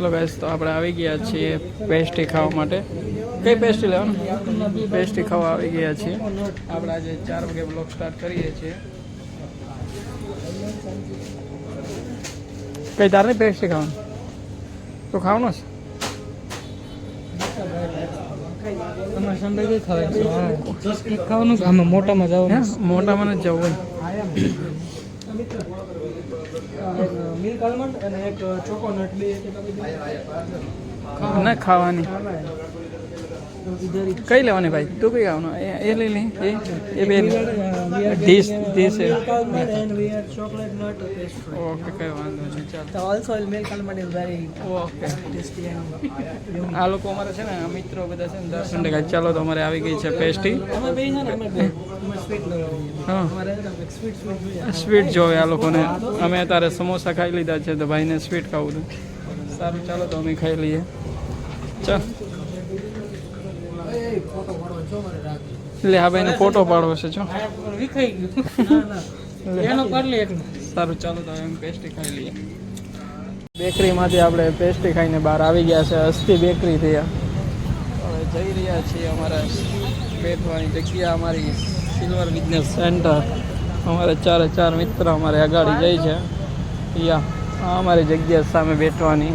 ચલો ગાઈસ તો આપણે આવી ગયા છીએ પેસ્ટ્રી ખાવા માટે. કઈ પેસ્ટ્રી લેવાનું? પેસ્ટ્રી ખાવા આવી ગયા છીએ. આપણે આજે ચાર વાગે બ્લોક સ્ટાર્ટ કરીએ છીએ. કઈ તારની પેસ્ટ્રી ખાવાનું? તો ખાવાનું છે? મોટામાં જવું મોટામાં જ જવું મિલ્ક આલમંડ અને એક ચોકોનટ બે ના ખાવાની. કઈ લેવાની ભાઈ? તું કઈ ખાવાનું? એ લઈ લે એ એ બે This- this is- milk almond and we are chocolate nut pastry. Okay કઈ વાંધો નહીં ચાલ. So also milk almond is very okay tasty and આ લોકો અમારે છે ને આ મિત્રો બધા છે ને દસ મિનિટ ચાલો તો અમારે આવી ગઈ છે પેસ્ટી અમે બે છે ને અમે બે. સ્વીટ જોવે આ લોકોને. અમે અત્યારે સમોસા ખાઈ લીધા છે તો ભાઈને સ્વીટ ખાવું હતું સારું ચાલો તો અમે ખાઈ લઈએ. ચાલ. ફોટો હા ભાઈને ફોટો પાડવો છે જો. વિખાઈ ગયું. એનો કરી લે સારું ચાલો તો એમ પેસ્ટ્રી ખાઈ લઈએ. બેકરીમાંથી આપણે પેસ્ટ્રી ખાઈને બહાર આવી ગયા છે અસ્તી બેકરી થયા. હવે જઈ રહ્યા છીએ અમારા બેઠવાની જગ્યા અમારી સિલ્વર બિઝનેસ સેન્ટર અમારે ચારે ચાર મિત્ર અમારે અગાડી જાય છે. યા આ અમારી જગ્યા સામે બેઠવાની.